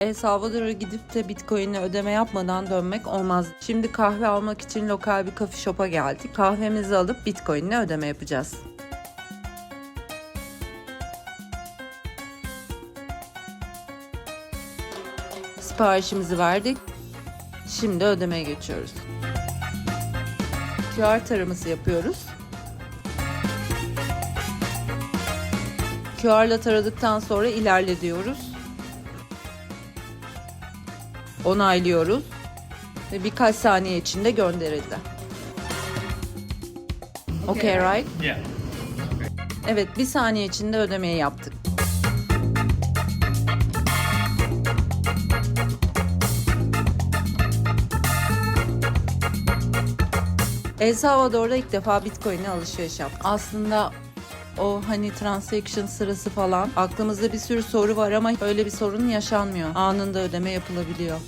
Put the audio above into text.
El Salvador'a gidip de Bitcoin'le ödeme yapmadan dönmek olmaz. Şimdi kahve almak için lokal bir coffee shop'a geldik. Kahvemizi alıp Bitcoin'le ödeme yapacağız. Siparişimizi verdik. Şimdi ödemeye geçiyoruz. QR taraması yapıyoruz. QR'la taradıktan sonra ilerle diyoruz. Onaylıyoruz ve birkaç saniye içinde gönderildi. Okay, right? Yeah. Evet, bir saniye içinde ödemeyi yaptık. El Salvador'da ilk defa Bitcoin'e alışveriş yaptım. Aslında o hani transaction sırası falan aklımızda bir sürü soru var ama öyle bir sorun yaşanmıyor. Anında ödeme yapılabiliyor.